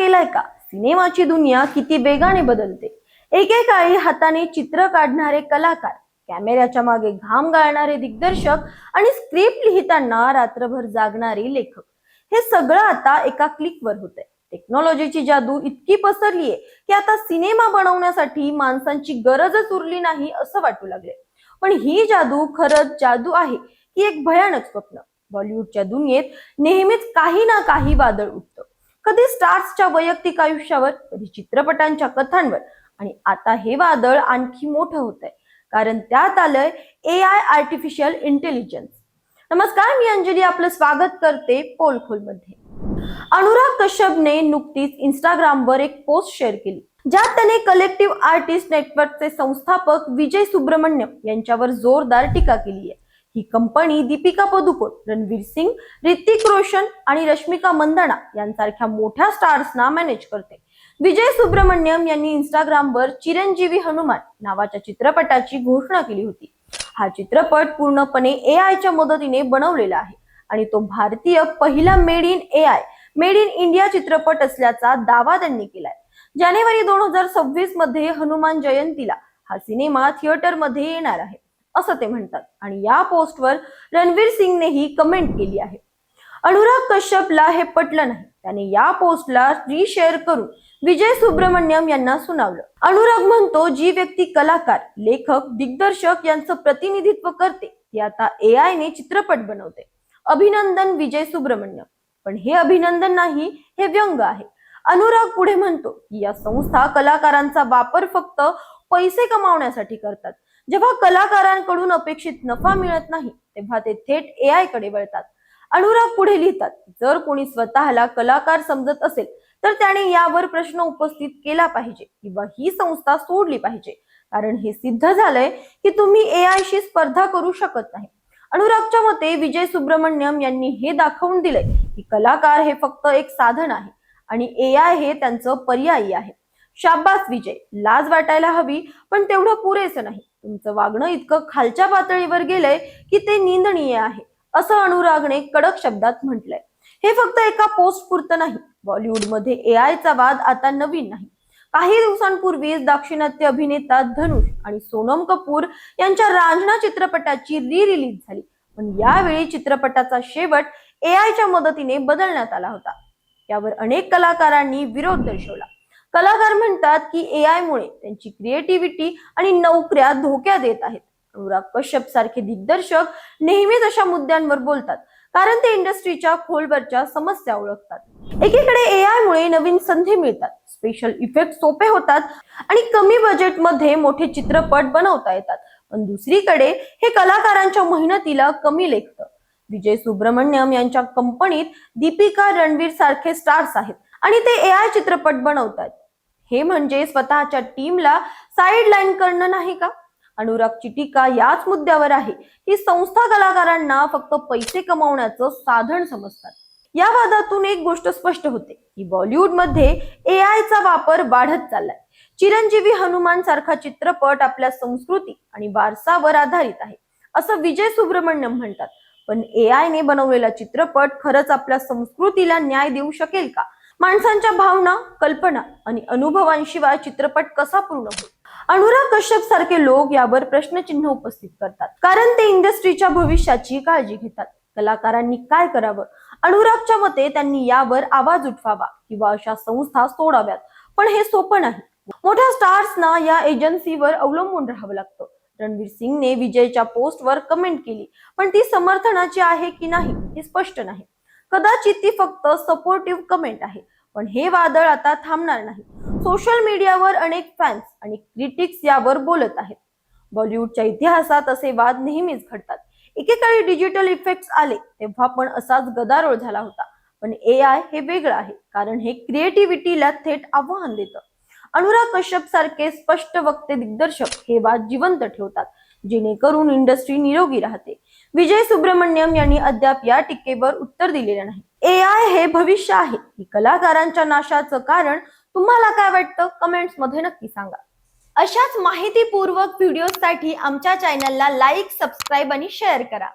केलाय का? सिनेमाची दुनिया किती वेगाने बदलते. एकेकाळी हाताने चित्र काढणारे कलाकार कॅमेऱ्याच्या मागे घाम गाळणारे दिग्दर्शक आणि स्क्रिप्ट लिहिताना रात्रभर जागणारे लेखक. हे सगळं आता एका क्लिकवर होतंय. टेक्नॉलॉजीची जादू इतकी पसरलीये की आता सिनेमा बनवण्यासाठी माणसांची गरजच उरली नाही असं वाटू लागले पण ही जादू खरंच जादू आहे की एक भयानक स्वप्न. बॉलिवूडच्या दुनियेत नेहमीच काही ना काही वादळ उठतं. कधी स्टार्सच्या वैयक्तिक आयुष्यावर कधी चित्रपटांच्या कथांवर. आणि आता हे वादळ आणखी मोठं होत आहे कारण त्यात आलंय ए आय आर्टिफिशियल इंटेलिजन्स नमस्कार मी अंजली. आपलं स्वागत करते पोलखोलमध्ये अनुराग कश्यपने नुकतीच इंस्टाग्रामवर एक पोस्ट शेअर केली. ज्यात त्याने कलेक्टिव्ह आर्टिस्ट नेटवर्कचे संस्थापक विजय सुब्रमण्यम यांच्यावर जोरदार टीका केली आहे ही कंपनी दीपिका पदुकोण रणवीर सिंग ऋतिक रोशन आणि रश्मिका मंदना यांसारख्या मोठ्या स्टार्सना मॅनेज करते. विजय सुब्रमण्यम यांनी इंस्टाग्रामवर चिरंजीवी हनुमान नावाच्या चित्रपटाची घोषणा केली होती. हा चित्रपट पूर्णपणे ए आयच्या मदतीने बनवलेला आहे आणि तो भारतीय पहिला made in A I made in India चित्रपट असल्याचा दावा त्यांनी केलाय. जानेवारी दोन हजार सव्वीसमध्ये हनुमान जयंतीला हा सिनेमा थिएटरमध्ये येणार आहे. असं ते म्हणतात. आणि या पोस्टवर रणवीर सिंगनेही कमेंट केली आहे. अनुराग कश्यपला हे पटलं नाही. त्याने या पोस्टला रिशेअर करून विजय सुब्रमण्यम यांना सुनावलं. अनुराग म्हणतो जी व्यक्ती कलाकार लेखक दिग्दर्शक यांचं प्रतिनिधित्व करते ती आता ए आय ने चित्रपट बनवते. अभिनंदन विजय सुब्रमण्यम. पण हे अभिनंदन नाही हे व्यंग आहे. अनुराग पुढे म्हणतो की या संस्था कलाकारांचा वापर फक्त पैसे कमावण्यासाठी करतात. जेव्हा कलाकारांकडून अपेक्षित नफा मिळत नाही तेव्हा ते थेट ए आयकडे वळतात. अनुराग पुढे लिहितात जर कोणी स्वतःला कलाकार समजत असेल तर त्याने यावर प्रश्न उपस्थित केला पाहिजे किंवा ही संस्था सोडली पाहिजे. कारण हे सिद्ध झालंय की तुम्ही ए आय शी स्पर्धा करू शकत नाही. अनुरागच्या मते विजय सुब्रमण्यम यांनी हे दाखवून दिलंय की कलाकार हे फक्त एक साधन आहे आणि ए आय हे त्यांचं पर्यायी आहे. शाब्बास विजय लाज वाटायला हवी पण तेवढं पुरेसं नाही. तुमचं वागणं इतकं खालच्या पातळीवर गेलंय की ते निंदनीय आहे असं अनुरागने कडक शब्दात म्हटलंय. हे फक्त एका पोस्ट पुरतं नाही. बॉलिवूडमध्ये ए आयचा वाद आता नवीन नाही. काही दिवसांपूर्वीच दाक्षिणात्य अभिनेता धनुष आणि सोनम कपूर यांच्या रांझणा चित्रपटाची री रिलीज झाली. पण यावेळी चित्रपटाचा शेवट ए आयच्या मदतीने बदलण्यात आला होता. यावर अनेक कलाकारांनी विरोध दर्शवला. कलाकार म्हणतात की ए आय मुळे त्यांची क्रिएटिव्हिटी आणि नोकऱ्या धोक्यात येत आहेत. अनुराग कश्यप सारखे दिग्दर्शक नेहमीच अशा मुद्द्यांवर बोलतात कारण ते इंडस्ट्रीच्या खोलवरच्या समस्या ओळखतात. एकीकडे ए आय मुळे नवीन संधी मिळतात स्पेशल इफेक्ट सोपे होतात आणि कमी बजेटमध्ये मोठे चित्रपट बनवता येतात. पण दुसरीकडे हे कलाकारांच्या मेहनतीला कमी लेखतं. विजय सुब्रमण्यम यांच्या कंपनीत दीपिका रणवीर सारखे स्टार्स आहेत आणि ते ए आय चित्रपट बनवतात हे म्हणजे स्वतःच्या टीमला साईड लाईन करणं नाही का? अनुरागची टीका याच मुद्द्यावर आहे. की संस्था कलाकारांना फक्त पैसे कमावण्याचं साधन समजतात. या वादातून एक गोष्ट स्पष्ट होते की बॉलिवूडमध्ये ए आयचा वापर वाढत चाललाय. चिरंजीवी हनुमान सारखा चित्रपट आपल्या संस्कृती आणि वारसावर आधारित आहे. असं विजय सुब्रमण्यम म्हणतात. पण ए आयने बनवलेला चित्रपट खरंच आपल्या संस्कृतीला न्याय देऊ शकेल का? माणसांच्या भावना कल्पना आणि अनुभवांशिवाय चित्रपट कसा पूर्ण होईल? अनुराग कश्यप सारखे लोक यावर प्रश्नचिन्ह उपस्थित करतात. कारण ते इंडस्ट्रीच्या भविष्याची काळजी घेतात. कलाकारांनी काय करावं? अनुरागच्या मते त्यांनी यावर आवाज उठवावा किंवा अशा संस्था सोडाव्यात. पण हे सोपं नाही. मोठ्या स्टार्सना या एजन्सीवर अवलंबून राहावं लागतं. रणवीर सिंगने विजयच्या पोस्टवर कमेंट केली पण ती समर्थनाची आहे की नाही हे स्पष्ट नाही. कदाचित ती फक्त सपोर्टिव्ह कमेंट आहे. पण हे वादळ आता थांबणार नाही. सोशल मीडियावर अनेक फॅन्स आणि क्रिटिक्स यावर बोलत आहेत. बॉलिवूडच्या इतिहासात असे वाद नेहमीच घडतात. एकेकाळी डिजिटल इफेक्ट्स आले तेव्हा पण असाच गदारोळ झाला होता. पण ए आय हे वेगळं आहे कारण हे क्रिएटिव्हिटीला थेट आव्हान देतं. अनुराग कश्यप सारखे स्पष्ट वक्ते दिग्दर्शक हे वाद जिवंत ठेवतात जेणेकरून इंडस्ट्री निरोगी राहते. विजय सुब्रमण्यम यांनी अद्याप या टीकेवर उत्तर दिलेलं नाही. ए आय हे भविष्य आहे. ही कलाकारांच्या नाशाचं कारण तुम्हाला काय वाटतं? कमेंट्समध्ये नक्की सांगा. अशाच माहितीपूर्वक व्हिडिओसाठी आमच्या चॅनलला लाईक सबस्क्राईब आणि शेअर करा.